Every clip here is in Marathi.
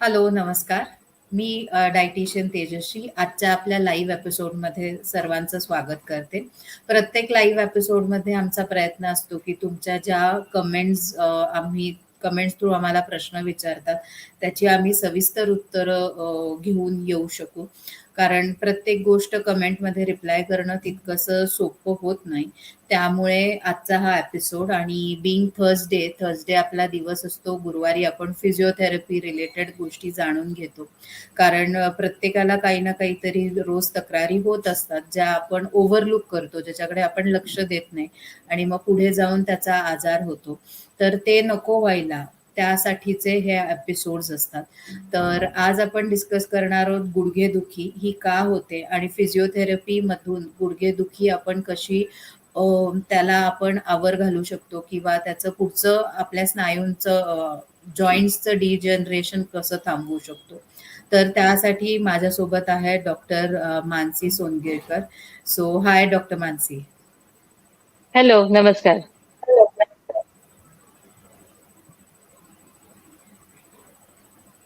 हॅलो, नमस्कार. मी डायटिशियन तेजस्वी आजच्या आपल्या लाईव्ह एपिसोडमध्ये सर्वांचं स्वागत करते. प्रत्येक लाईव्ह एपिसोडमध्ये आमचा प्रयत्न असतो, की तुमच्या ज्या कमेंट्स आम्ही कमेंट्स थ्रू आम्हाला प्रश्न विचारतात, त्याची आम्ही सविस्तर उत्तरं घेऊन येऊ शकू. कारण प्रत्येक गोष्ट कमेंटमध्ये रिप्लाय करणं तितकंसं सोपं होत नाही. त्यामुळे आजचा हा एपिसोड आणि बिंग थर्सडे, थर्सडे आपला दिवस असतो. गुरुवारी आपण फिजिओथेरपी रिलेटेड गोष्टी जाणून घेतो. कारण प्रत्येकाला काही ना काहीतरी रोज तक्रारी होत असतात, ज्या आपण ओव्हरलुक करतो, ज्याच्याकडे आपण लक्ष देत नाही आणि मग पुढे जाऊन त्याचा आजार होतो. तर ते नको व्हायला, त्यासाठीचे हे एपिसोड्स असतात. तर आज आपण डिस्कस करणार आहोत गुडघेदुखी ही का होते आणि फिजिओथेरपीमधून गुडघेदुखी आपण कशी त्याला आपण आवर घालू शकतो किंवा त्याचं पुढचं आपल्या स्नायूंचं जॉईंट्सचं डिजनरेशन कसं थांबवू शकतो. तर त्यासाठी माझ्यासोबत आहे doctor Manasi Songirkar. So hi doctor Manasi. Hello, नमस्कार.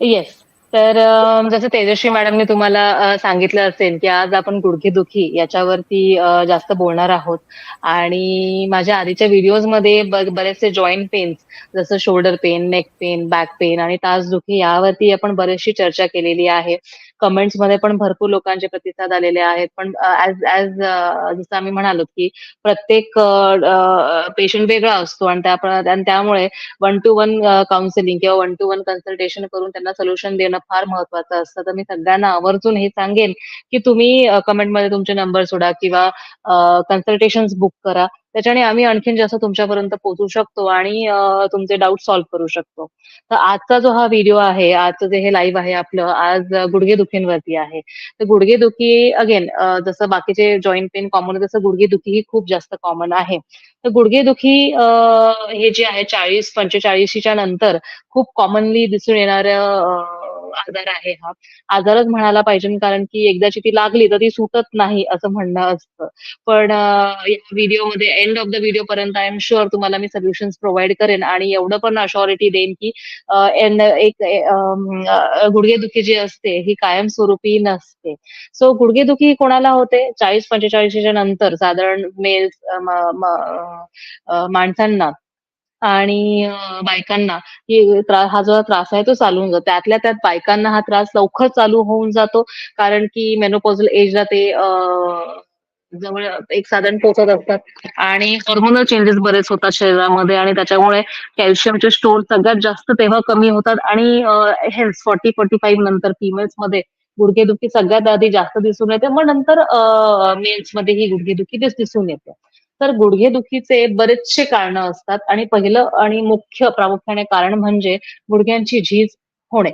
येस. तर अ, जसं तेजस्वी मॅडमने तुम्हाला अ, सांगितलं असेल, की आज आपण गुडघेदुखी याच्यावरती अ, जास्त बोलणार आहोत आणि माझ्या आधीच्या व्हिडिओजमध्ये ब बरेचसे जॉईंट पेन्स जसं shoulder pain, neck pain, back pain आणि तासदुखी यावरती आपण बरीचशी चर्चा केलेली आहे. कमेंट्समध्ये पण भरपूर लोकांचे प्रतिसाद आलेले आहेत. पण ॲज ॲज जसं आम्ही म्हणालो, की प्रत्येक अ, पेशंट वेगळा असतो आणि त्या आणि त्यामुळे वन टू वन काउन्सिलिंग किंवा वन टू वन कन्सल्टेशन करून त्यांना सोल्युशन देणं फार महत्वाचं असतं. तर मी सगळ्यांना आवर्जून हे सांगेन, की तुम्ही कमेंटमध्ये तुमचे नंबर सोडा किंवा कन्सल्टेशन बुक करा. त्याच्याने आम्ही आणखीन जास्त तुमच्यापर्यंत पोहोचू शकतो आणि तुमचे डाउट सॉल्व्ह करू शकतो. तर आजचा जो हा व्हिडिओ आहे, आजचं जे हे लाईव्ह आहे आपलं, आज गुडघेदुखींवरती आहे. तर गुडघेदुखी अगेन जसं बाकीचे जॉईंट पेन कॉमन आहे, तसं गुडघेदुखी ही खूप जास्त कॉमन आहे. तर गुडघेदुखी हे जे आहे 40-45 च्या नंतर खूप कॉमनली दिसून येणारं आजार आहे हा. आजारच म्हणायला पाहिजे कारण की एकदाची ती लागली तर ती सुटत नाही असं म्हणणं असतं. पण या व्हिडिओमध्ये एंड ऑफ द व्हिडिओ पर्यंत आय एम शुअर तुम्हाला मी सोल्युशन्स प्रोव्हाइड करेन आणि एवढं पण अशॉरिटी देईन, की एंड एक गुडघेदुखी जी असते ही कायमस्वरूपी नसते. सो गुडघेदुखी कोणाला होते? चाळीस पंचेचाळीसच्या नंतर साधारण मेल्स माणसांना आणि बायकांना हा जो त्रास आहे तो चालू होऊन जातो. त्यातल्या त्यात बायकांना हा त्रास लवकर चालू होऊन जातो कारण की मेनोपॉझल एजला ते जवळ एक साधारण पोचत असतात आणि हॉर्मोनल चेंजेस बरेच होतात शरीरामध्ये आणि त्याच्यामुळे कॅल्शियमचे स्टोर सगळ्यात जास्त तेव्हा कमी होतात आणि हेल्थ फॉर्टी फोर्टी फाईव्ह नंतर फिमेल्समध्ये गुडघेदुखी सगळ्यात आधी जास्त दिसून येते. मग नंतर अ, मेल्समध्ये ही गुडघेदुखी दिसून येते. तर गुडघेदुखीचे बरेचसे कारण असतात आणि पहिलं आणि मुख्य प्रामुख्याने कारण म्हणजे गुडघ्यांची झीज होणे.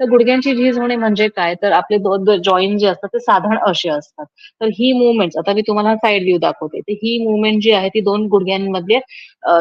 तर गुडघ्यांची झीज होणे म्हणजे काय? तर आपले दोन जॉईन जे असतात ते साधारण असे असतात. तर ही मुवमेंट आता मी तुम्हाला साईड व्ह्यू दाखवते. तर ही मुवमेंट जी आहे ती दोन गुडघ्यांमधले अ,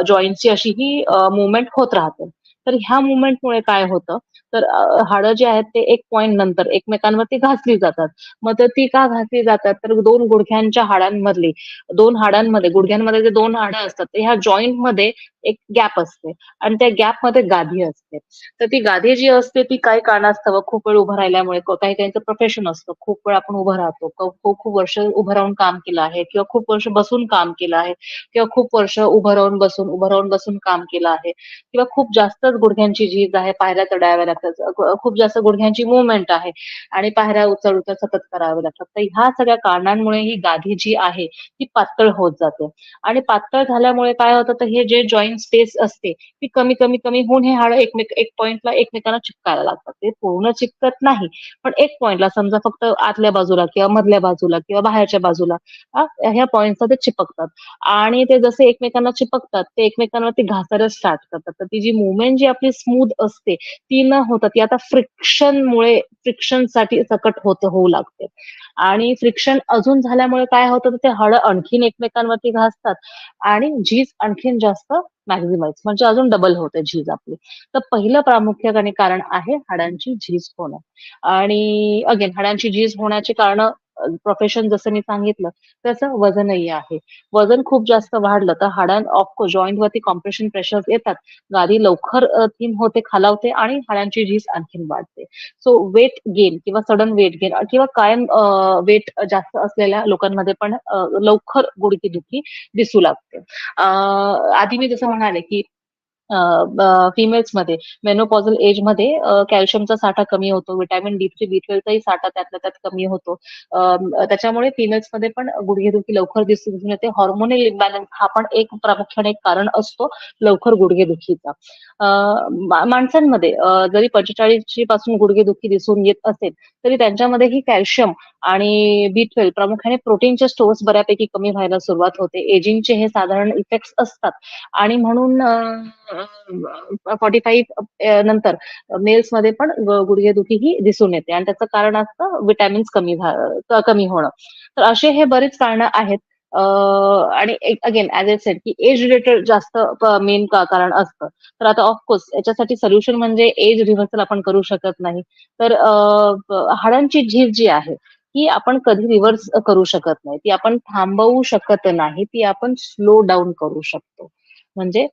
अशी ही मुवमेंट होत राहते. तर ह्या मुवमेंटमुळे काय होतं? तर हाडं जे आहेत ते एक पॉईंट नंतर एकमेकांवरती घासली जातात. मग तर ती का घासली जातात? तर दोन गुडघ्यांच्या हाडांमधली दोन हाडांमध्ये गुडघ्यांमध्ये जे दोन हाडं असतात, ते ह्या जॉईंटमध्ये एक गॅप असते आणि त्या गॅपमध्ये गाधी असते. तर ती गादी जी असते ती काही कारणास्तव खूप वेळ उभं राहिल्यामुळे काही-काहींचं प्रोफेशन असतं. खूप वेळ आपण उभं राहतो. खूप-खूप वर्ष उभं राहून काम केलं आहे किंवा खूप वर्ष बसून काम केलं आहे किंवा खूप वर्ष उभं राहून बसून, उभं राहून बसून काम केलं आहे किंवा खूप जास्तच गुडघ्यांची झीज आहे, पायऱ्या चढाव्या लागतात. खूप जास्त गुडघ्यांची मुवमेंट आहे आणि पायऱ्या उचल-उचल सतत कराव्या लागतात. तर ह्या सगळ्या कारणांमुळे ही गाधी जी आहे ती पातळ होत जाते आणि पातळ झाल्यामुळे काय होतं? तर हे जे जॉईंट जॉइंट स्पेस असते ती कमी, कमी, कमी होऊन हे हाडं एकमेक एक पॉइंटला एकमेकांना चिपकायला लागतात. ते पूर्ण चिपकत नाही, पण एक पॉइंटला समजा फक्त आतल्या बाजूला किंवा मधल्या बाजूला किंवा बाहेरच्या बाजूला ह्या पॉइंटला ते चिपकतात आणि ते जसे एकमेकांना चिपकतात, ते एकमेकांवरती घासायला स्टार्ट करतात. तर ती जी मुवमेंट जी आपली स्मूथ असते, ती न होता ती आता फ्रिक्शनमुळे फ्रिक्शनसाठी सकट होत होऊ लागते आणि फ्रिक्शन अजून झाल्यामुळे काय होतं? ते हाडं आणखीन एकमेकांवरती घासतात आणि झीज आणखीन जास्त मॅक्झिमाइज म्हणजे अजून डबल होते झीज आपली. तर पहिलं प्रामुख्याने कारण आहे हाडांची झीज होणं आणि अगेन हाडांची झीज होण्याची कारण प्रोफेशन जसं मी सांगितलं तसं वजनही आहे. वजन खूप जास्त वाढलं तर हाडां ऑफकोर्स जॉईंट वरती कॉम्प्रेशन प्रेशर येतात. गादी लवकर थीम होते खालावते आणि हाडांची झीज आणखीन वाढते. सो वेट गेन किंवा सडन वेट गेन किंवा कायम वेट जास्त असलेल्या लोकांमध्ये पण लवकर गुडकी दुखी दिसू लागते. आधी मी जसं म्हणाले की फिमेल्समध्ये मेनोपॉझल एजमध्ये कॅल्शियमचा साठा कमी होतो विटॅमिन डी थ्री बी ट्वेल्वचाही साठा त्यातल्या त्यात कमी होतो. त्याच्यामुळे फिमेल्समध्ये पण गुडघेदुखी लवकर दिसून येते. हॉर्मोनल इम्बॅलन्स हा पण एक प्रामुख्याने एक कारण असतो लवकर गुडघेदुखीचा. माणसांमध्ये जरी पंचेचाळीसची पासून गुडघेदुखी दिसून येत असेल तरी त्यांच्यामध्येही कॅल्शियम आणि बी ट्वेल्व प्रामुख्याने प्रोटीनचे स्टोर्स बऱ्यापैकी कमी व्हायला सुरुवात होते. एजिंगचे हे साधारण इफेक्ट्स असतात. आणि म्हणून फॉर्टी फाईव्ह नंतर मेल्समध्ये पण गुडघेदुखी ही दिसून येते. आणि त्याचं कारण असतं विटॅमिन्स कमी कमी होणं. तर असे हे बरेच कारण आहेत. आणि अगेन ऍज ए सेड की एज रिलेटेड जास्त मेन कारण असतं. तर आता ऑफकोर्स याच्यासाठी सोल्युशन म्हणजे एज रिव्हर्सल आपण करू शकत नाही. तर हाडांची झीज जी आहे ती आपण कधी रिव्हर्स करू शकत नाही. ती आपण थांबवू शकत नाही. ती आपण स्लो डाऊन करू शकतो. म्हणजे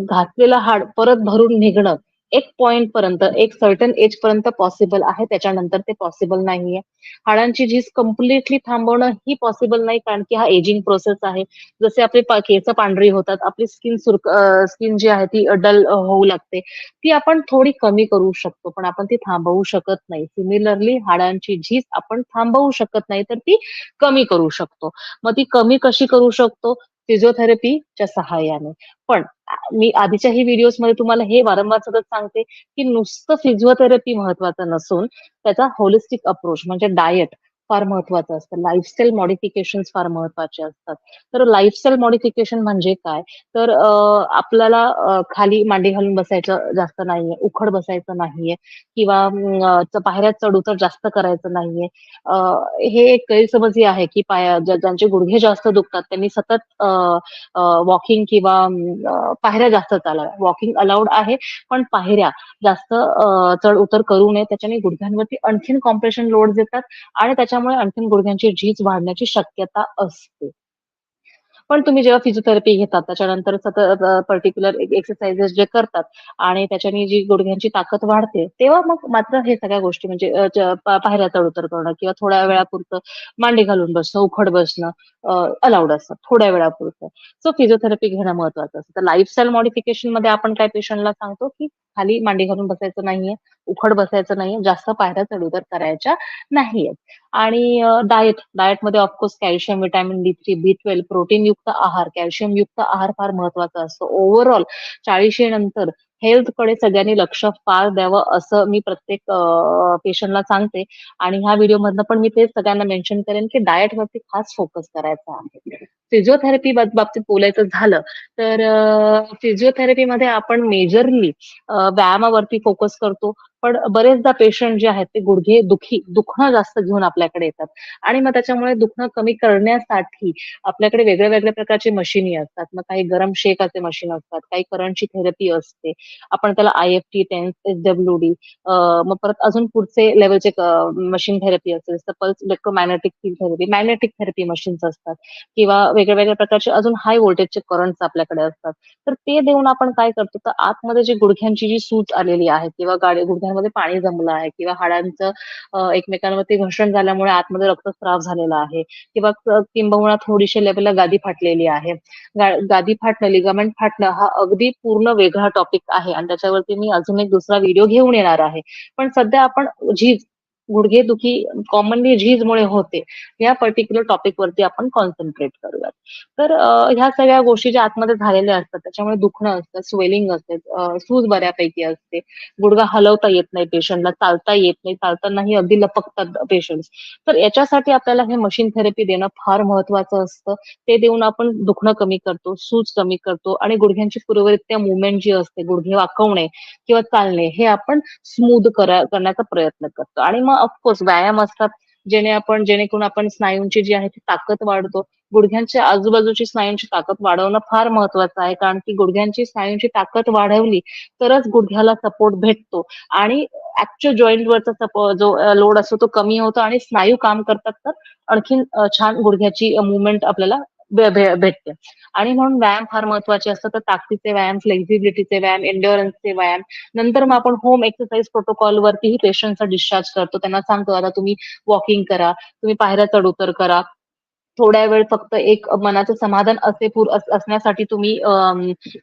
घातलेलं हाड परत भरून निघणं एक पॉइंट पर्यंत एक सर्टन एज पर्यंत पॉसिबल आहे. त्याच्यानंतर ते पॉसिबल नाहीये. हाडांची झीज कम्प्लिटली थांबवणं ही पॉसिबल नाही कारण की हा एजिंग प्रोसेस आहे. जसे आपले केस पांढरी होतात आपली स्किन सुरक स्किन जी आहे ती डल होऊ लागते. ती आपण थोडी कमी करू शकतो पण आपण ती थांबवू शकत नाही. सिमिलरली हाडांची झीज आपण थांबवू शकत नाही तर ती कमी करू शकतो. मग ती कमी कशी करू शकतो? फिजिओथेरपीच्या सहाय्याने. पण मी आधीच्याही व्हिडिओजमध्ये तुम्हाला हे वारंवार सतत सांगते की नुसतं फिजिओथेरपी महत्वाचं नसून त्याचा होलिस्टिक अप्रोच म्हणजे डाएट फार महत्वाचं असतं. लाईफस्टाईल मॉडिफिकेशन फार महत्त्वाचे असतात. तर लाईफस्टाईल मॉडिफिकेशन म्हणजे काय? तर आपल्याला खाली मांडी घालून बसायचं जास्त नाहीये उखड बसायचं नाहीये किंवा पायऱ्या चढ उतर जास्त करायचं नाहीये. हे एक गैरसमज ही आहे की पाया ज्यांचे गुडघे जास्त दुखतात त्यांनी सतत वॉकिंग किंवा पायऱ्या जास्त चालाव्या वॉकिंग अलाउड आहे पण पायऱ्या जास्त चढ उतर करू नये त्याच्याने गुडघ्यांवरती आणखीन कॉम्प्रेशन लोड येतात आणि त्याच्या त्याच्यामुळे आणखीन गुडघ्यांची झीज वाढण्याची शक्यता असते. पण तुम्ही जेव्हा फिजिओथेरपी घेतात त्याच्यानंतर सतत पर्टिक्युलर एक्सरसाइजेस जे करतात आणि त्याच्याने जी गुडघ्यांची ताकद वाढते तेव्हा मग मात्र हे सगळ्या गोष्टी म्हणजे पायऱ्या चढउतर करणं किंवा थोड्या वेळापुरतं मांडी घालून बसणं उखड बसणं अलाउड असतं थोड्या वेळापुरतं. सो फिजिओथेरपी घेणं महत्वाचं असतं. तर लाईफस्टाईल मॉडिफिकेशनमध्ये आपण काय पेशंटला सांगतो की खाली मांडी घालून बसायचं नाहीये. उखड बसायचं नाही जास्त पायऱ्या चढ उतर करायच्या नाहीयेत. आणि diet डाएटमध्ये of course calcium vitamin D three B twelve protein युक्त आहार कॅल्शियम युक्त आहार फार महत्त्वाचा असतो. ओव्हरऑल चाळीशी नंतर हेल्थकडे सगळ्यांनी लक्ष फार द्यावं असं मी प्रत्येक पेशंटला सांगते. आणि ह्या व्हिडिओ मधनं पण मी तेच सगळ्यांना मेन्शन करेन की डाएट वरती खास फोकस करायचा आहे. फिजिओथेरपी बाबतीत बोलायचं झालं तर फिजिओथेरपीमध्ये आपण मेजरली व्यायामावरती फोकस करतो. पण बरेचदा पेशंट जे आहेत ते गुडघे दुखी दुखणं जास्त घेऊन आपल्याकडे येतात. आणि मग त्याच्यामुळे दुखणं कमी करण्यासाठी आपल्याकडे वेगळ्या वेगळ्या प्रकारची मशिनी असतात. मग काही गरम शेकाचे मशीन असतात काही करंटची थेरपी असते. आपण त्याला I F T tens S W D मग परत अजून पुढचे लेवलचे मशीन थेरपी असते जसं pulse electromagnetic field therapy magnetic therapy machines असतात. किंवा वेगळ्या वेगळ्या प्रकारचे अजून हाय व्होल्टेजचे करंट्स आपल्याकडे असतात. तर ते देऊन आपण काय करतो तर आतमध्ये जी गुडघ्यांची जी सूज आलेली आहे किंवा गाडी गुडघ्यांमध्ये पाणी जमलं आहे किंवा हाडांचं एकमेकांवरती घर्षण झाल्यामुळे आतमध्ये रक्तस्राव झालेला आहे किंवा किंबहुना थोडीशी लेवलला गादी फाटलेली आहे. गादी फाटणं लिगामेंट फाटणं हा अगदी पूर्ण वेगळा टॉपिक आहे आणि त्याच्यावरती मी अजून एक दुसरा व्हिडिओ घेऊन येणार आहे. पण सध्या आपण जी गुडघे दुखी कॉमनली झीजमुळे होते या पर्टिक्युलर टॉपिक वरती आपण कॉन्सन्ट्रेट करूयात. तर ह्या सगळ्या गोष्टी ज्या आतमध्ये झालेल्या असतात त्याच्यामुळे दुखणं असतं स्वेलिंग असते सूज बऱ्यापैकी असते गुडघा हलवता येत नाही पेशंटला चालता येत नाही चालतानाही अगदी लपकतात पेशंट तर याच्यासाठी आपल्याला हे मशीन थेरपी देणं फार महत्वाचं असतं. ते देऊन आपण दुखणं कमी करतो सूज कमी करतो आणि गुडघ्यांची पूर्वरित्या मुवमेंट जी असते गुडघे वाकवणे किंवा चालणे हे आपण स्मूद करण्याचा प्रयत्न करतो. आणि मग ऑफकोर्स व्यायाम असतात जेणे आपण जेणेकरून आपण स्नायूंची जी आहे ती ताकद वाढतो. गुडघ्यांच्या आजूबाजूची स्नायूंची ताकद वाढवणं फार महत्वाचं आहे कारण की गुडघ्यांची स्नायूंची ताकद वाढवली तरच गुडघ्याला सपोर्ट भेटतो. आणि ऍक्च्युअल जॉईंटवरचा जो लोड असतो तो कमी होतो आणि स्नायू काम करतात तर आणखीन छान गुडघ्याची मुवमेंट आपल्याला भेटते. आणि म्हणून व्यायाम फार महत्त्वाचे असतात. तर ताकदीचे व्यायाम फ्लेक्झिबिलिटीचे व्यायाम एन्ड्युरन्सचे व्यायाम. नंतर मग आपण होम एक्सरसाइज प्रोटोकॉल वरतीही पेशंटचा डिस्चार्ज करतो. त्यांना सांगतो आता तुम्ही वॉकिंग करा. तुम्ही पायऱ्या चढ उतर करा. थोड्या वेळ फक्त एक मनाचं समाधान असे पूर असण्यासाठी तुम्ही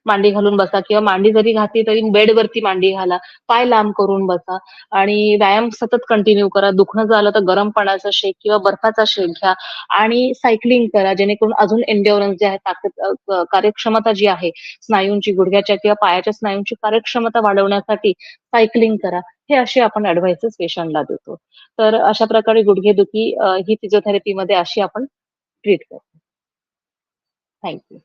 मांडी घालून बसा. किंवा मांडी जरी घातली तरी बेडवरती मांडी घाला. पाय लांब करून बसा. आणि व्यायाम सतत कंटिन्यू करा. दुखणं झालं तर गरम पाण्याचा शेक किंवा बर्फाचा शेक घ्या. आणि सायकलिंग करा. जेणेकरून अजून एन्ड्युरन्स जे आहे ताकद कार्यक्षमता जी आहे स्नायूंची गुडघ्याच्या किंवा पायाच्या स्नायूंची कार्यक्षमता वाढवण्यासाठी सायकलिंग करा. हे असे आपण ऍडवाइसेस पेशंटला देतो. तर अशा प्रकारे गुडघेदुखी अ, ही फिजिओथेरपीमध्ये अशी आपण treat person. Thank you.